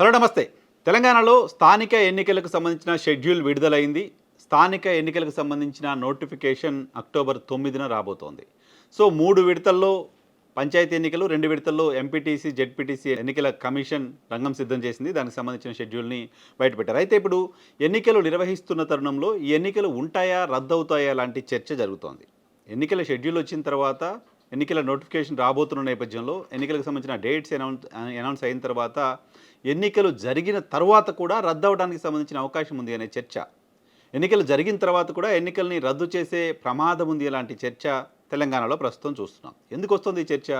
Hello నమస్తే. తెలంగాణలో స్థానిక ఎన్నికలకు సంబంధించిన షెడ్యూల్ విడుదలైంది. స్థానిక ఎన్నికలకు సంబంధించిన నోటిఫికేషన్ అక్టోబర్ తొమ్మిదిన రాబోతోంది. సో మూడు విడతల్లో పంచాయతీ ఎన్నికలు రెండు విడతల్లో ఎంపీటీసీ జెడ్పీటీసీ ఎన్నికల కమిషన్ రంగం సిద్ధం చేసింది. దానికి సంబంధించిన షెడ్యూల్ని బయటపెట్టారు. అయితే ఇప్పుడు ఎన్నికలు నిర్వహిస్తున్న తరుణంలో ఈ ఎన్నికలు ఉంటాయా రద్దవుతాయా లాంటి చర్చ జరుగుతోంది. ఎన్నికల షెడ్యూల్ వచ్చిన తర్వాత ఎన్నికల నోటిఫికేషన్ రాబోతున్న నేపథ్యంలో ఎన్నికలకు సంబంధించిన డేట్స్ అనౌన్స్ అనౌన్స్ అయిన తర్వాత ఎన్నికలు జరిగిన తర్వాత కూడా రద్దు అవడానికి సంబంధించిన అవకాశం ఉంది అనే చర్చ. ఎన్నికలు జరిగిన తర్వాత కూడా ఎన్నికల్ని రద్దు చేసే ప్రమాదం ఉంది అలాంటి చర్చ తెలంగాణలో ప్రస్తుతం చూస్తున్నాం. ఎందుకు వస్తుంది ఈ చర్చ?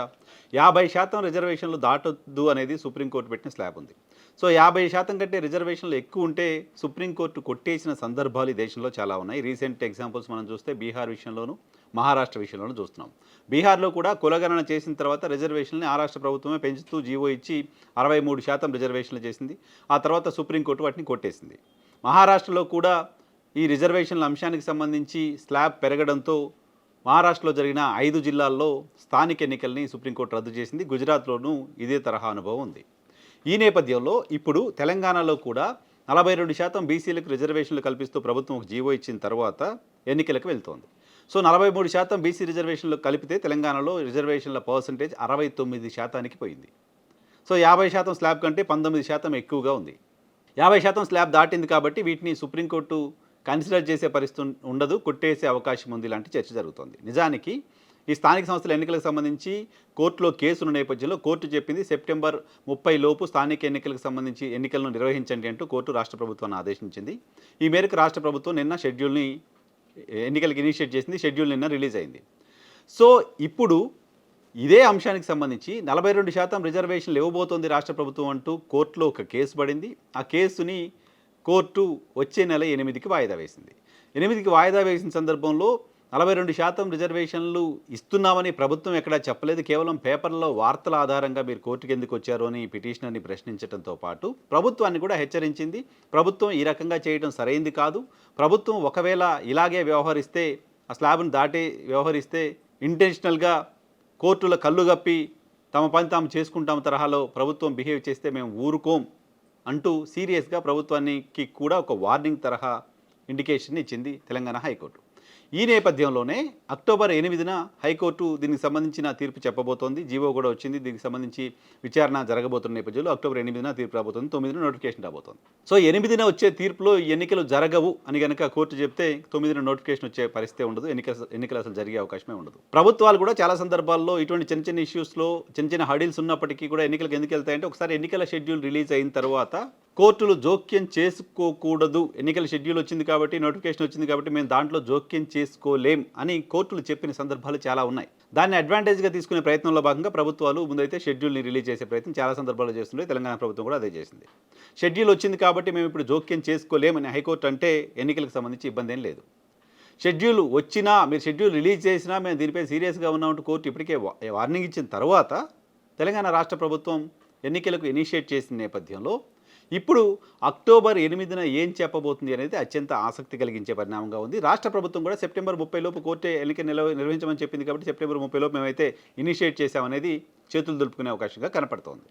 యాభై శాతం రిజర్వేషన్లు దాటొద్దు అనేది సుప్రీంకోర్టు పెట్టిన స్లాబ్ ఉంది. సో యాభై శాతం కంటే రిజర్వేషన్లు ఎక్కువ ఉంటే సుప్రీంకోర్టు కొట్టేసిన సందర్భాలు ఈ దేశంలో చాలా ఉన్నాయి. రీసెంట్ ఎగ్జాంపుల్స్ మనం చూస్తే బీహార్ విషయంలోనూ మహారాష్ట్ర విషయంలోనూ చూస్తున్నాం. బీహార్లో కూడా కులగణన చేసిన తర్వాత రిజర్వేషన్లని ఆ రాష్ట్ర ప్రభుత్వమే పెంచుతూ జీవో ఇచ్చి అరవై మూడు శాతం రిజర్వేషన్లు చేసింది. ఆ తర్వాత సుప్రీంకోర్టు వాటిని కొట్టేసింది. మహారాష్ట్రలో కూడా ఈ రిజర్వేషన్ల అంశానికి సంబంధించి స్లాబ్ పెరగడంతో మహారాష్ట్రలో జరిగిన ఐదు జిల్లాల్లో స్థానిక ఎన్నికల్ని సుప్రీంకోర్టు రద్దు చేసింది. గుజరాత్లోనూ ఇదే తరహా అనుభవం ఉంది. ఈ నేపథ్యంలో ఇప్పుడు తెలంగాణలో కూడా నలభై రెండు శాతం బీసీలకు రిజర్వేషన్లు కల్పిస్తూ ప్రభుత్వం ఒక జీవో ఇచ్చిన తర్వాత ఎన్నికలకు వెళ్తోంది. సో నలభై మూడు శాతం బీసీ రిజర్వేషన్లు కలిపితే తెలంగాణలో రిజర్వేషన్ల పర్సంటేజ్ అరవై తొమ్మిది శాతానికి పోయింది. సో యాభై శాతం స్లాబ్ కంటే పంతొమ్మిది శాతం ఎక్కువగా ఉంది. యాభై శాతం స్లాబ్ దాటింది కాబట్టి వీటిని సుప్రీంకోర్టు కన్సిడర్ చేసే పరిస్థితి ఉండదు కొట్టేసే అవకాశం ఉంది ఇలాంటి చర్చ జరుగుతోంది. నిజానికి ఈ స్థానిక సంస్థల ఎన్నికలకు సంబంధించి కోర్టులో కేసున్న నేపథ్యంలో కోర్టు చెప్పింది సెప్టెంబర్ ముప్పై లోపు స్థానిక ఎన్నికలకు సంబంధించి ఎన్నికలను నిర్వహించండి అంటూ కోర్టు రాష్ట్ర ప్రభుత్వాన్ని ఆదేశించింది. ఈ మేరకు రాష్ట్ర ప్రభుత్వం నిన్న షెడ్యూల్ని ఎన్నికలకు ఇనిషియేట్ చేసింది షెడ్యూల్ నిన్న రిలీజ్ అయింది. సో ఇప్పుడు ఇదే అంశానికి సంబంధించి నలభై రెండు శాతం రిజర్వేషన్లు ఇవ్వబోతోంది రాష్ట్ర ప్రభుత్వం అంటూ కోర్టులో ఒక కేసు పడింది. ఆ కేసుని కోర్టు వచ్చే నెల ఎనిమిదికి వాయిదా వేసింది. ఎనిమిదికి వాయిదా వేసిన సందర్భంలో నలభై రెండు శాతం రిజర్వేషన్లు ఇస్తున్నామని ప్రభుత్వం ఎక్కడా చెప్పలేదు. కేవలం పేపర్లో వార్తల ఆధారంగా మీరు కోర్టుకు ఎందుకు వచ్చారు అని పిటిషనర్ని ప్రశ్నించడంతో పాటు ప్రభుత్వాన్ని కూడా హెచ్చరించింది. ప్రభుత్వం ఈ రకంగా చేయడం సరైంది కాదు. ప్రభుత్వం ఒకవేళ ఇలాగే వ్యవహరిస్తే ఆ స్లాబ్ను దాటి వ్యవహరిస్తే ఇంటెన్షనల్గా కోర్టుల కళ్ళు గప్పి తమ పని తాము చేసుకుంటాం తరహాలో ప్రభుత్వం బిహేవ్ చేస్తే మేము ఊరుకోం అంటూ సీరియస్గా ప్రభుత్వానికి కూడా ఒక వార్నింగ్ తరహా ఇండికేషన్ ఇచ్చింది తెలంగాణ హైకోర్టు. ఈ నేపథ్యంలోనే అక్టోబర్ ఎనిమిదిన హైకోర్టు దీనికి సంబంధించిన తీర్పు చెప్పబోతోంది. జీవో కూడా వచ్చింది. దీనికి సంబంధించి విచారణ జరగబోతున్న నేపథ్యంలో అక్టోబర్ ఎనిమిదిన తీర్పు రాబోతుంది. తొమ్మిదిన నోటిఫికేషన్ రాబోతుంది. సో ఎనిమిదిన వచ్చే తీర్పులో ఎన్నికలు జరగవు అని కనుక కోర్టు చెప్తే తొమ్మిదిన నోటిఫికేషన్ వచ్చే పరిస్థితి ఉండదు. ఎన్నికల ఎన్నికలు అసలు జరిగే అవకాశమే ఉండదు. ప్రభుత్వాలు కూడా చాలా సందర్భాల్లో ఇటువంటి చిన్న చిన్న ఇష్యూస్లో చిన్న చిన్న హడిల్స్ ఉన్నప్పటికీ కూడా ఎన్నికలకు ఎందుకు వెళ్తాయంటే ఒకసారి ఎన్నికల షెడ్యూల్ రిలీజ్ అయిన తర్వాత కోర్టులు జోక్యం చేసుకోకూడదు. ఎన్నికల షెడ్యూల్ వచ్చింది కాబట్టి నోటిఫికేషన్ వచ్చింది కాబట్టి మేము దాంట్లో జోక్యం చేసుకోలేం అని కోర్టులు చెప్పిన సందర్భాలు చాలా ఉన్నాయి. దాన్ని అడ్వాంటేజ్గా తీసుకునే ప్రయత్నంలో భాగంగా ప్రభుత్వాలు ముందైతే షెడ్యూల్ని రిలీజ్ చేసే ప్రయత్నం చాలా సందర్భాల్లో చేస్తుండే. తెలంగాణ ప్రభుత్వం కూడా అదే చేసింది. షెడ్యూల్ వచ్చింది కాబట్టి మేము ఇప్పుడు జోక్యం చేసుకోలేమని హైకోర్టు అంటే ఎన్నికలకు సంబంధించి ఇబ్బంది ఏం లేదు. షెడ్యూల్ వచ్చినా మీరు షెడ్యూల్ రిలీజ్ చేసినా మేము దీనిపై సీరియస్గా ఉన్నామంటూ కోర్టు ఇప్పటికే వార్నింగ్ ఇచ్చిన తర్వాత తెలంగాణ రాష్ట్ర ప్రభుత్వం ఎన్నికలకు ఇనిషియేట్ చేసిన నేపథ్యంలో ఇప్పుడు అక్టోబర్ ఎనిమిదిన ఏం చెప్పబోతుంది అనేది అత్యంత ఆసక్తి కలిగించే పరిణామంగా ఉంది. రాష్ట్ర ప్రభుత్వం కూడా సెప్టెంబర్ ముప్పై లోపు కోర్టే ఎన్నిక నిర్వహించమని చెప్పింది కాబట్టి సెప్టెంబర్ ముప్పై లోపు మేమైతే ఇనిషియేట్ చేశామనేది చేతులు దులుపుకునే అవకాశంగా కనపడుతోంది.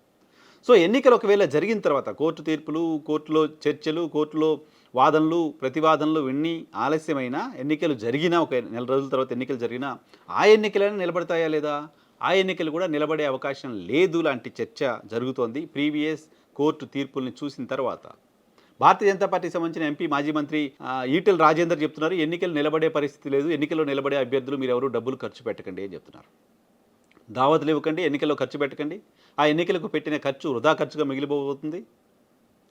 సో ఎన్నికలు ఒకవేళ జరిగిన తర్వాత కోర్టు తీర్పులు కోర్టులో చర్చలు కోర్టులో వాదనలు ప్రతివాదనలు విన్ని ఆలస్యమైన ఎన్నికలు జరిగినా ఒక నెల రోజుల తర్వాత ఎన్నికలు జరిగినా ఆ ఎన్నికలైనా నిలబడతాయా లేదా? ఆ ఎన్నికలు కూడా నిలబడే అవకాశం లేదు లాంటి చర్చ జరుగుతోంది. ప్రీవియస్ కోర్టు తీర్పుల్ని చూసిన తర్వాత భారతీయ జనతా పార్టీకి సంబంధించిన ఎంపీ మాజీ మంత్రి ఈటెల్ ఈటెల రాజేందర్ చెప్తున్నారు ఎన్నికలు నిలబడే పరిస్థితి లేదు ఎన్నికల్లో నిలబడే అభ్యర్థులు మీరు ఎవరు? డబ్బులు ఖర్చు పెట్టకండి అని చెప్తున్నారు. దావతులు ఇవ్వకండి ఎన్నికల్లో ఖర్చు పెట్టకండి. ఆ ఎన్నికలకు పెట్టిన ఖర్చు వృధా ఖర్చుగా మిగిలిపోతుంది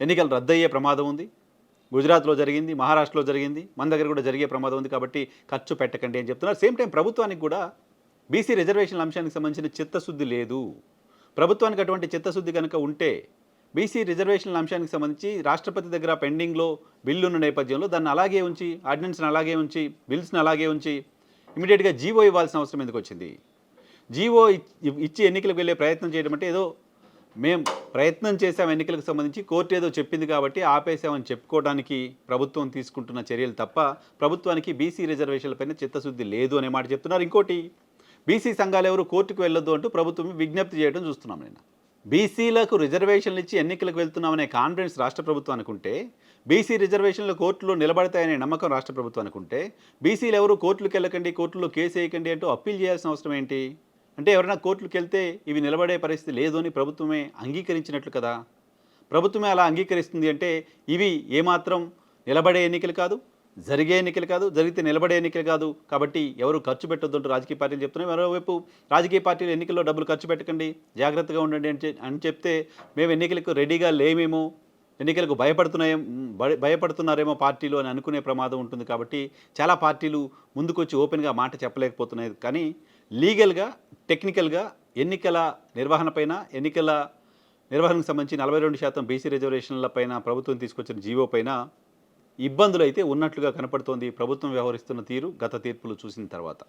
ఎన్నికలు రద్దయ్యే ప్రమాదం ఉంది. గుజరాత్లో జరిగింది మహారాష్ట్రలో జరిగింది మన దగ్గర కూడా జరిగే ప్రమాదం ఉంది కాబట్టి ఖర్చు పెట్టకండి అని చెప్తున్నారు. సేమ్ టైం ప్రభుత్వానికి కూడా బీసీ రిజర్వేషన్ల అంశానికి సంబంధించిన చిత్తశుద్ధి లేదు. ప్రభుత్వానికి అటువంటి చిత్తశుద్ధి కనుక ఉంటే బీసీ రిజర్వేషన్ల అంశానికి సంబంధించి రాష్ట్రపతి దగ్గర పెండింగ్లో బిల్లు ఉన్న నేపథ్యంలో దాన్ని అలాగే ఉంచి ఆర్డినెన్స్ని అలాగే ఉంచి బిల్స్ని అలాగే ఉంచి ఇమీడియట్గా జీవో ఇవ్వాల్సిన అవసరం ఎందుకు వచ్చింది? జీవో ఇచ్చి ఎన్నికలకు వెళ్ళే ప్రయత్నం చేయడం అంటే ఏదో మేము ప్రయత్నం చేసాం ఎన్నికలకు సంబంధించి కోర్టు ఏదో చెప్పింది కాబట్టి ఆపేశామని చెప్పుకోవడానికి ప్రభుత్వం తీసుకుంటున్న చర్యలు తప్ప ప్రభుత్వానికి బీసీ రిజర్వేషన్లపైన చిత్తశుద్ధి లేదు అనే మాట చెప్తున్నారు. ఇంకోటి బీసీ సంఘాలు ఎవరు కోర్టుకు వెళ్ళొద్దు అంటూ ప్రభుత్వం విజ్ఞప్తి చేయడం చూస్తున్నాం నేను బీసీలకు రిజర్వేషన్లు ఇచ్చి ఎన్నికలకు వెళ్తున్నామనే కాన్ఫిడెన్స్ రాష్ట్ర ప్రభుత్వం అనుకుంటే బీసీ రిజర్వేషన్లు కోర్టులో నిలబడతాయనే నమ్మకం రాష్ట్ర ప్రభుత్వం అనుకుంటే బీసీలు ఎవరు కోర్టులకు వెళ్ళకండి కోర్టులో కేసు వేయకండి అంటూ అప్పీల్ చేయాల్సిన అవసరం ఏంటి? అంటే ఎవరైనా కోర్టులకు వెళ్తే ఇవి నిలబడే పరిస్థితి లేదు అని ప్రభుత్వమే అంగీకరించినట్లు కదా? ప్రభుత్వమే అలా అంగీకరిస్తుంది అంటే ఇవి ఏమాత్రం నిలబడే ఎన్నికలు కాదు జరిగే ఎన్నికలు కాదు జరిగితే నిలబడే ఎన్నికలు కాదు. కాబట్టి ఎవరు ఖర్చు పెట్టొద్దంటూ రాజకీయ పార్టీలు చెప్తున్నాయి. మరోవైపు రాజకీయ పార్టీలు ఎన్నికల్లో డబ్బులు ఖర్చు పెట్టకండి జాగ్రత్తగా ఉండండి అని అని చెప్తే మేము ఎన్నికలకు రెడీగా లేమేమో ఎన్నికలకు భయపడుతున్నాయో భయపడుతున్నారేమో పార్టీలు అని అనుకునే ప్రమాదం ఉంటుంది కాబట్టి చాలా పార్టీలు ముందుకొచ్చి ఓపెన్గా మాట చెప్పలేకపోతున్నాయి. కానీ లీగల్గా టెక్నికల్గా ఎన్నికల నిర్వహణపైన ఎన్నికల నిర్వహణకు సంబంధించి నలభై రెండు శాతం బీసీ రిజర్వేషన్ల పైన ప్రభుత్వం తీసుకొచ్చిన జీవో పైన ఇబ్బందులు అయితే ఉన్నట్లుగా కనపడుతోంది. ప్రభుత్వం వ్యవహరిస్తున్న తీరు గత తీర్పులు చూసిన తర్వాత.